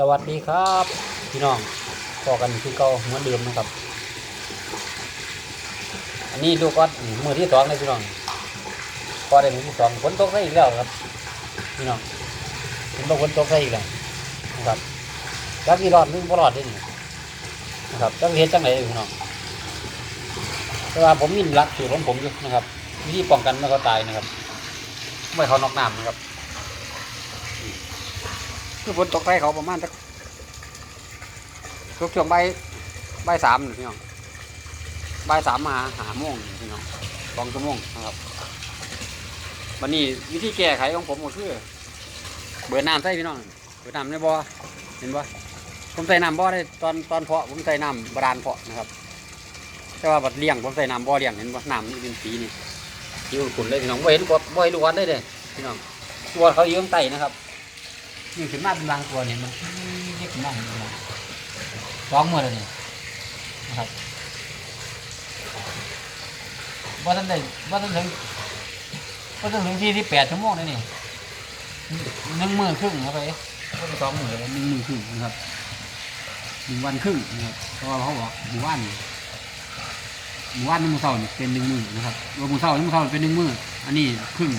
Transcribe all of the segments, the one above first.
สวัสดีครับ พี่น้องพอกันคือเก่าเหมือนเดิมนะครับ อันนี้ดูก่อนมือที่สองเลยพี่น้องพอได้มือที่สองฝนตกได้อีกแล้วครับ พี่น้องเห็นบอกฝนตกได้อีกแล้วนะครับจักกี่รอดหรือบ่รอดได้นี่นะครับจักเฮ็ดจังไหนพี่น้องแต่ว่าผมมีหลักสูตรของผมอยู่นะครับวิธีป้องกันไม่ให้เขาตายนะครับ ไม่ให้เขานอกน้ำนะครับ คือฝนตกใส่เขาประมาณสักช่วงช่วงใบใบายสามพี่น้องใบายสามมาหาโมงพี่น้องสองชั่วโมงนะครับวันนี้วิธีแก้ไขของผมก็คือเบิดน้ำใส่พี่น้องเบิดน้ำในบ่อเห็นบ่ผมใส่น้ำบ่อได้ตอนตอนเพาะผมใส่น้ำบาดาลเพาะนะครับ แต่ว่าบัดเลี้ยงผมใส่น้ำบ่อเลี้ยงเห็นบ่น้ำนี่เป็นสีนี่สีขุ่นเลยพี่น้องบ่เห็นบ่บ่เห็นลูกวันเลยเด้พี่น้องตัวเขายู่ข้งใต้นะครับ นี่ขึ้นมาเป็นบางตัวเนี่ยมันเรียกขึ้นมาเห็นไหมสองมือเลยนี่นะครับว่าท่านได้ว่าท่านถึงว่าท่านถึงที่ที่แปดชั่วโมงเลยนี่หนึ่งมือครึ่งครับไปว่าสองมือเลยหนึ่งมือครึ่งนะครับหนึ่งวันครึ่งนะครับเพราะว่าเขาบอกหมู่บ้านนี่หมู่บ้านนี่มือเสานี่เป็นหนึ่งมือนะครับว่ามือเสานี่มือเสาเป็นหนึ่งมืออันนี้ครึ่ง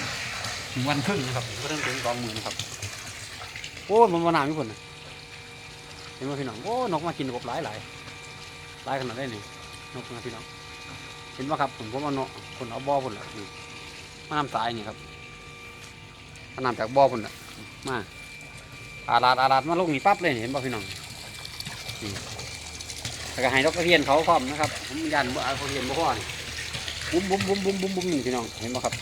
หนึ่งวันครึ่งนะครับก็ต้องถึงสองมือนะครับ โอ้มันมาหนาวญี่ปุ่นเห็นไหมพี่น้องโอ้นกมากินกบหลายหลายหลายขนาดได้นี่นกนะพี่น้อง เห็นไหมครับผมผมเอานกคนเอาบ่อพุ่นละนี่มาน้ำสายนี่ครับมาน้ำจากบ่อพุ่นละมาอาลาดอาลาดมาลงนี่ปั๊บเลยเห็นป่ะพี่น้องนี่แล้วก็ให้นกกระเทียนเขาพร้อมนะครับผมยันบ่เอากระเทียนบ่พอนบุ้มบุ้มบุ้มบุ้มบุ้มบุ้มนี่พี่น้องเห็นป่ะครับ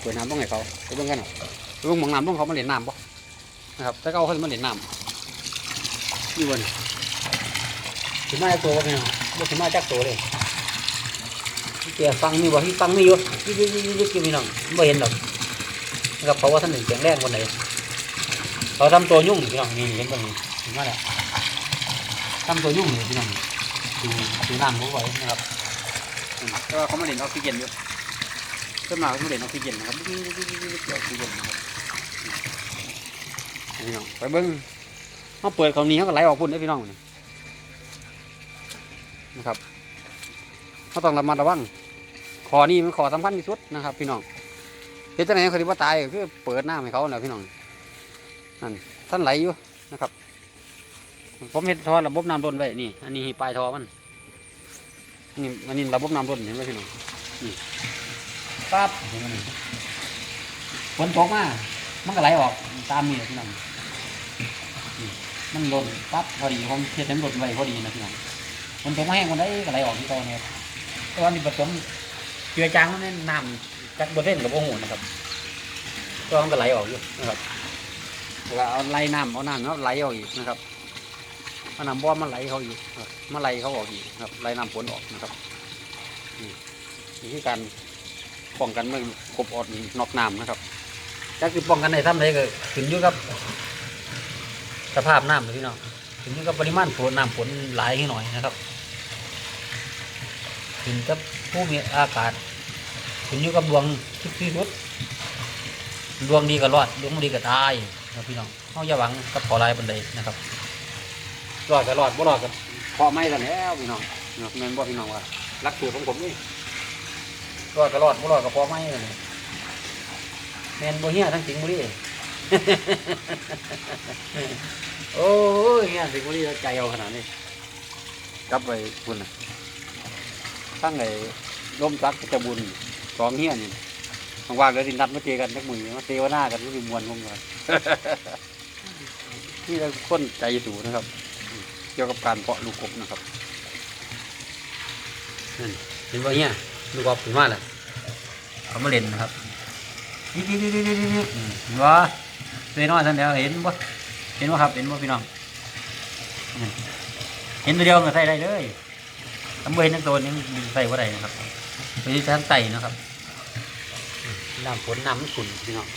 เปิดน้ำต้องให้เขาไปเบิ่งกันหน่อยไปเบิ่งหมองน้ำต้องเขามาเล่นน้ำป่ นะครับแต่ก็เอาขึ้นมาเล่นน้ำนี่วันขึ้นมาจากตัวบ่พี่น้องบ่ขึ้นมาจากตัวเลยที่แกฟังมีบ่ที่ฟังมีอยู่ยี่ยี่ยี่ยี่ยี่พี่น้องบ่เห็นหรอกนะครับเพราะว่าท่านหนึ่งแข็งแรงคนไหนเขาทำตัวยุ่งพี่น้องนี่เห็นบ่นี่เห็นมาแล้วทำตัวยุ่งนี่พี่น้องดูดูน้ำเขาไว้นะครับอืมแต่ว่าเขามาเล่นออกซิเจนอยู่ขึ้นมาเขามาเล่นออกซิเจนนะครับยี่ยี่ยี่ยี่ยี่ออกซิเจนนะครับ พี่น้องไปเบิ้งเขาเปิดเขานี้เขาก็ไหลออกพุ่นได้พี่น้องนี่นะครับเขาต้องระมัดระวังขอนี่มันขอสำคัญที่สุดนะครับ พี่น้องเฮ็ดจังไหนเขาที่ว่าตายก็คือเปิดหน้าให้เขาแล้วพี่น้องนั่นท่านไหลอยู่นะครับ ผมเห็นท่อระบบน้ำล้นไว้นี่ อันนี้ปลายท่อมันนี่อันนี้ระบบน้ำล้นเห็นไหมพี่น้องนี่ปั๊บฝนตกมามันก็ไหลออกตามนี่พี่น้อง มันหล่นปั๊บพอดีผมเทียบเต็มหล่นไว้พอดีนะพี่น้องมันตกมาแห้งมันได้ก็ไหลออกที่ตัวเนี่ยต่ว่านี่ผสมเกลือจางมันนี่น้ำจากบนเส้นกับโอ้โหนะครับตัวมันก็ไหลออกอยู่นะครับแล้วเอาไหลน้ำเอาน้ำแล้วไหลออกอีกนะครับเอาน้ำบ่อมันไหลเขาอีกครับมาไหลเขาออกอีกครับไหลน้ำฝนออกนะครับนี่คือการป้องกันไม่ให้กบอดนอกน้ำนะครับจักสิป้องกันในถ้ำใดก็ขึ้นอยู่กับ สภาพน้ำเลยพี่น้องขึ้นอยู่กับปริมาณฝนน้ำฝนหลายขึ้นหน่อยนะครับขึ้นกับผู้มีอากาศขึ้นอยู่กับดวงที่ที่สุดดวงดีก็รอดดวงไม่ดีก็ตายนะครับพี่น้องเขาอย่าหวังกับขอลายบันไดนะครับรอดก็รอดบ่รอดก็พอไม่แล้วแหล้วพี่น้องนะครับแม่นบ่พี่น้องว่ารักสูตรของผมนี่รอดก็รอดบ่รอดก็พอไม่แล้วนี่แมนโบเฮียทั้งสิงห์บุรี โอ้ยเฮียสิงห์บุรีใจเอาขนาดนี้กลับไปคุณน่ะตั้งไอ้ร่มซักจะบุญสองเฮียนี่ว่างๆเดี๋ยวสินัดมาเจอกันนักมือมาเตวหน้ากันก็มีมวนพวกกันนี่เราคนใจสูงนะครับ เกี่ยวกับการเพาะลูกกบนะครับนั่นเห็นว่าเฮียลูกกบถึงมาแล้วเขามาเล่นนะครับนี่นี่นี่นี่นี่นี่ว่า เวยน้อยท่านเดียวเห็นบ่เห็นบ่ครับเห็นบ่พี่น้องเห็นตัวเดียวก็ใส่ได้เลยทำเห็นทั้งตัวนี้ใส่บ่ได้นะครับไปที่ทางไตนะครับน้ำฝนน้ำขุ่นพี่น้อง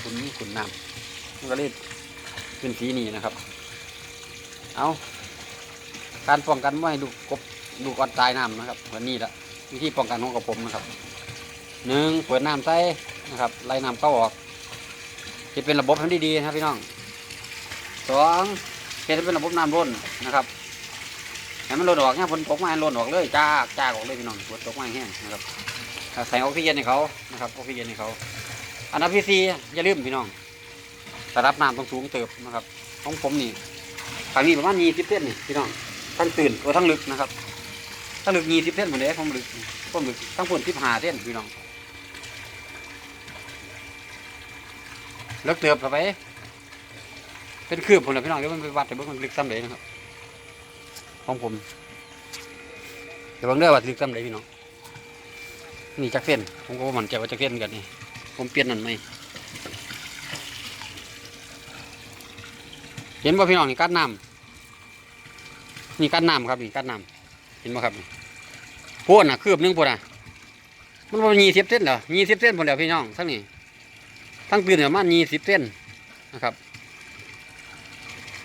ขุ่นขุ่นน้ำมันก็เลยเป็นสีนี้นะครับ เอาการป้องกันไม่ให้ลูกบลูกอ่อนตายน้ำนะครับวันนี้ละวิธีป้องกันของกับผมนะครับหนึ่งเปิดน้ำใส่นะครับไล่น้ำเข้าออก จะเป็นระบบทำดีๆนะครับพี่น้องสองเฮ็ดเป็นระบบน้ำล้นนะครับให้มันล้นออกเนี่ยฝนตกมาให้ล้นออกเลยจ้ากจาออกเลยพี่น้องฝนตกมาแห้งนะครับใส่ออกซิเจนให้เขานะครับออกซิเจนให้เขาอันดับที่สี่อย่าลืมพี่น้องระดับน้ำต้องสูงเติบนะครับของผมนี่ทางนี้ประมาณยี่สิบเซนนี่พี่น้องทั้งตื่นโอ้ทั้งลึกนะครับทั้งลึกยี่สิบเซนหมดเลยผมลึกผมลึกทั้งฝนที่หาเส้นพี่น้อง ลึกเติบเข้าไป เป็นคืบผมนะพี่น้องเดี๋ยวมันไปวัดแต่เบิ่งมันลึกซ้ำเลยนะครับของผมเดี๋ยวเบิ่องเด้อว่าลึกซ้ำเลยพี่น้องนี่จักเส้นผมก็บ่มันใจว่าจักเส้นกันนี่ผมเปลี่ยนนั่นไหมเห็นว่าพี่น้องนี่กัดน้ำนี่กัดน้ำครับนี่กัดน้ำเห็นไหมครับพวกน่ะคืบหนึงพวกน่ะมันว่ายี่สิบเส้นเหรอยี่สิบเส้นหมดแล้วพี่น้องทั้งนี้ ทั้งตื่นประมาณยี่สิบเส้นนะครับ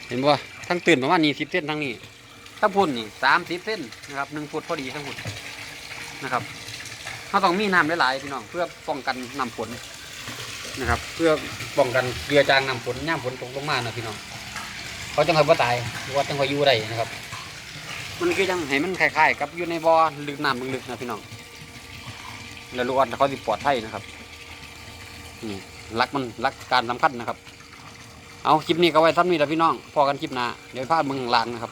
เห็นบ่ทั้งตื่นประมาณยี่สิบเส้นทั้งนี้ทั้งพุ่นนี่สามสิบเส้นนะครับหนึ่งฟุตพอดีทั้งพุ่นนะครับเขาต้องมีน้ำหลายๆพี่น้องเพื่อป้องกันน้ำฝนนะครับ เพื่อป้องกันเกลือจางน้ำฝนย่ามฝนตกลงมานะพี่น้องเขาจังคอยบ่าตายว่าจังคอยอยู่ได้นะครับ มันคือจังให้มันคล้ายๆกับอยู่ในบ่อลึกน้ำลึกๆนะพี่น้องแล้วลูกอ่อนเขาสิปลอดภัยนะครับนี่ รักมันรักการสำคัญนะครับ เอาคลิปนี้ก็ไว้ท่านนี้แหละพี่น้องพอกันคลิปหน้าเดี๋ยวพาดมึงลางนะครับ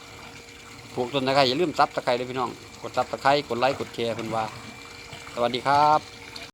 ถูกต้นตะไคร้อย่าลืมซับตะไคร้เลยพี่น้อง กดซับตะไคร้กดไลค์กดแชร์เพื่อนว่า สวัสดีครับ